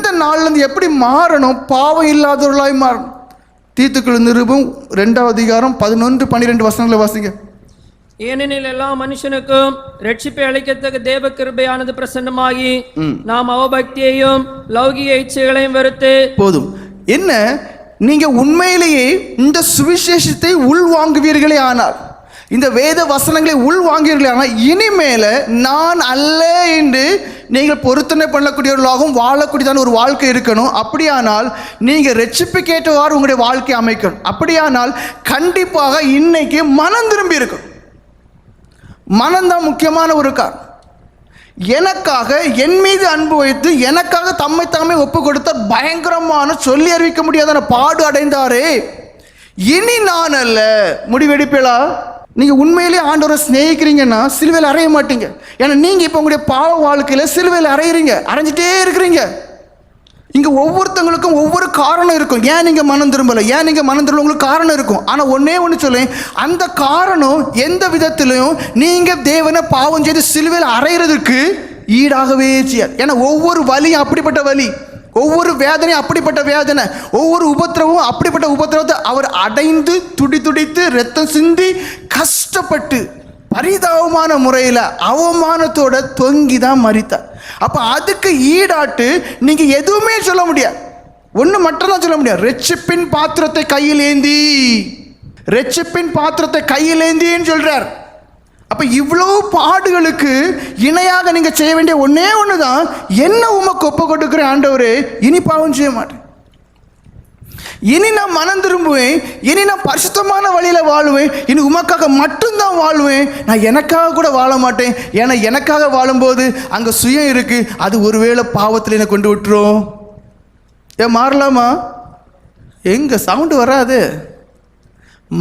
இந்த நாள்ல இருந்து எப்படி மாறணும்? பாவம் இல்லாதவர்களாய் மாறணும். தீத்துக்குள் நிருபம் ரெண்டாவது அதிகாரம் பதினொன்று பன்னிரெண்டு வசனங்களை வாசிங்க. ஏனெனில் எல்லா மனுஷனுக்கும் ரட்சிப்பை அளிக்கத்தக்க தேவ கிருபையானது பிரசன்னமாகி நாம் அவபக்தியையும் லௌகிக இச்சைகளையும் வெறுத்து போதும். என்ன? நீங்க உண்மையிலேயே இந்த சுவிசேஷத்தை உள்வாங்குவீர்களே ஆனால் இந்த வேத வசனங்களை உள்வாங்குவீர்களே ஆனால் இனிமேல நான் அல்ல என்று நீங்கள் பொருத்தனை பண்ணக்கூடியவர்களாகவும் வாழக்கூடியதான ஒரு வாழ்க்கை இருக்கணும். அப்படியானால் நீங்கள் ரட்சிப்புக்கேற்றவாறு உங்களுடைய வாழ்க்கை அமைக்கணும். அப்படியானால் கண்டிப்பாக இன்னைக்கு மனம் திரும்பி இருக்கும் மனம்தான் முக்கியமான ஒரு காரணம். எனக்காக என் மீது அன்பு வைத்து எனக்காக தம்மை தாமே ஒப்பு கொடுத்த பயங்கரமான சொல்லி அறிவிக்க முடியாத பாடு அடைந்தாரே. இனி நான் அல்ல. முடிவெடுப்பேளா நீங்கள் உண்மையிலேயே ஆண்டவரை சிநேகிக்கிறீங்கன்னா சிலுவையில் அறைய மாட்டீங்க. ஏன்னா நீங்கள் இப்போ உங்களுடைய பாவ வாழ்க்கையில் சிலுவையில் அறையிறீங்க. அரைஞ்சிட்டே இருக்கிறீங்க. இங்கே ஒவ்வொருத்தங்களுக்கும் ஒவ்வொரு காரணம் இருக்கும். ஏன் நீங்கள் மனம் திரும்பலை? ஏன் நீங்கள் மனம் திரும்ப உங்களுக்கு காரணம் இருக்கும். ஆனால் ஒன்றே ஒன்று சொல்லேன் அந்த காரணம் எந்த விதத்திலையும் நீங்கள் தேவனை பாவம் செய்து சிலுவையில் அறையிறதுக்கு ஈடாகவே செய்யாது. ஏன்னா ஒவ்வொரு வலியும் அப்படிப்பட்ட வலி. ஒவ்வொரு வேதனையும் அப்படிப்பட்ட வேதனை ஒவ்வொரு உபத்திரவும் அப்படிப்பட்ட உபத்திரவத்தை அவர் அடைந்து துடி துடித்து ரத்தம் சிந்தி கஷ்டப்பட்டு பரிதாபமான முறையில் அவமானத்தோட தொங்கி தான் மறித்தார் அப்போ அதுக்கு ஈடாட்டு நீங்கள் எதுவுமே சொல்ல முடியாது. ஒன்று மட்டும்தான் சொல்ல முடியாது. ரெச்சிப்பின் பாத்திரத்தை கையில் ஏந்தி ரெச்சிப்பின் பாத்திரத்தை கையில் ஏந்தின்னு சொல்கிறார் அப்போ இவ்வளோ பாடுகளுக்கு இணையாக நீங்கள் செய்ய வேண்டிய ஒன்றே ஒன்று தான் என்ன உமக்கு ஒப்பு கொடுக்குற ஆண்டவரே? இனி பாவம் செய்ய மாட்டேன். இனி நான் மனம் திரும்புவேன். இனி நான் பரிசுத்தமான வழியில் வாழுவேன். இனி உமக்காக மட்டும்தான் வாழ்வேன். நான் எனக்காக கூட வாழ மாட்டேன். ஏன்னா எனக்காக வாழும்போது அங்கே சுயம் இருக்கு. அது ஒருவேளை பாவத்தில் என்னை கொண்டு விட்டுரும். ஏன் மாறலாமா? எங்க சவுண்டு வராது.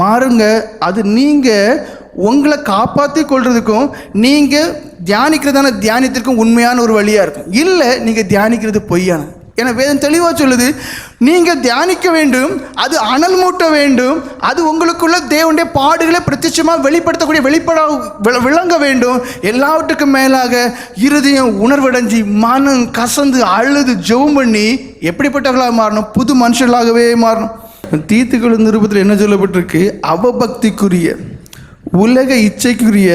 மாறுங்க. அது நீங்கள் உங்களை காப்பாற்றி கொள்றதுக்கும் நீங்கள் தியானிக்கிறதான தியானத்திற்கும் உண்மையான ஒரு வழியாக இருக்கும். இல்லை நீங்கள் தியானிக்கிறது பொய்யான. ஏன்னா வேதம் தெளிவாக சொல்லுது நீங்கள் தியானிக்க வேண்டும் அது அனல் மூட்ட வேண்டும் அது உங்களுக்குள்ள தேவனுடைய பாடுகளை பிரத்யட்சமாக வெளிப்படுத்தக்கூடிய வெளிப்பட விள- விளங்க வேண்டும். எல்லாவற்றுக்கும் மேலாக இருதயம் உணர்வடைஞ்சி மனம் கசந்து அழுது ஜெபம் பண்ணி எப்படிப்பட்டவர்களாக மாறணும்? புது மனுஷர்களாகவே மாறணும். தீத்துக்கள் நிருபத்தில் என்ன சொல்லப்பட்டிருக்கு? அவபக்திக்குரிய உலக இச்சைக்குரிய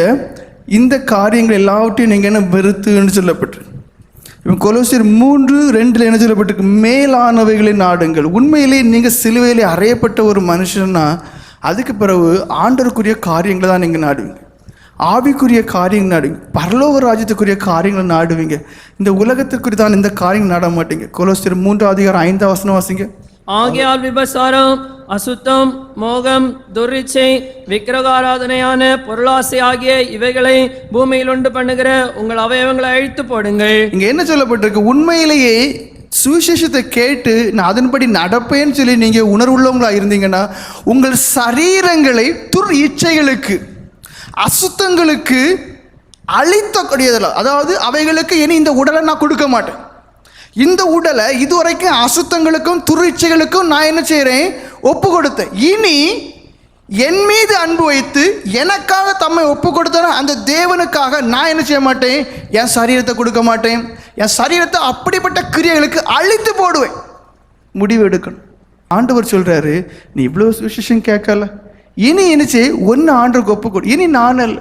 இந்த காரியங்கள் எல்லாவற்றையும் நீங்கள் என்ன வெறுத்துன்னு சொல்லப்பட்டிருக்கு. இப்போ கொலோசியர் மூன்று ரெண்டில் என்ன சொல்லப்பட்டிருக்கு? மேலானவைகளை நாடுங்கள். உண்மையிலே நீங்கள் சிலுவையிலே அறையப்பட்ட ஒரு மனுஷன்னா அதுக்கு பிறகு ஆண்டருக்குரிய காரியங்களை தான் நீங்கள் நாடுவீங்க. ஆவிக்குரிய காரியங்கள் நாடுவீங்க. பரலோக ராஜ்யத்துக்குரிய காரியங்களை நாடுவீங்க. இந்த உலகத்திற்குரிய தான் இந்த காரியங்கள் நாட மாட்டீங்க. கொலோசியர் மூன்று அதிகாரம் ஐந்தாவது வசனம் வாசிங்க. ஆகியால் விபசாரம் அசுத்தம் மோகம் துரிச்சை விக்கிரகாராதனையான பொருளாசை ஆகிய இவைகளை பூமியில் உண்டு பண்ணுகிற உங்கள் அவயவங்களை அழித்து போடுங்கள். இங்க என்ன சொல்லப்பட்டிருக்கு? உண்மையிலேயே சுவிசேஷத்தை கேட்டு நான் அதன்படி நடப்பேன்னு சொல்லி நீங்க உணர்வுள்ளவங்களா இருந்தீங்கன்னா உங்கள் சரீரங்களை துர் இச்சைகளுக்கு அசுத்தங்களுக்கு அழித்தக்கூடியதில்ல. அதாவது அவைகளுக்கு இனி இந்த உடலை நான் கொடுக்க மாட்டேன். இந்த உடலை இதுவரைக்கும் அசுத்தங்களுக்கும் துர் இச்சைகளுக்கும் நான் என்ன செய்கிறேன் ஒப்பு கொடுத்தேன் இனி என் மீது அன்பு வைத்து எனக்காக தம்மை ஒப்பு கொடுத்தனா அந்த தேவனுக்காக நான் என்ன செய்ய மாட்டேன்? என் சரீரத்தை கொடுக்க மாட்டேன். என் சரீரத்தை அப்படிப்பட்ட கிரியைகளுக்கு அழித்து போடுவேன். முடிவு எடுக்கணும். ஆண்டவர் சொல்கிறாரு நீ இவ்வளோ சுவிசேஷம் கேட்கல. இனி என்ன ஒன்று ஆண்டுக்கு ஒப்பு கொடு இனி நான் அல்ல.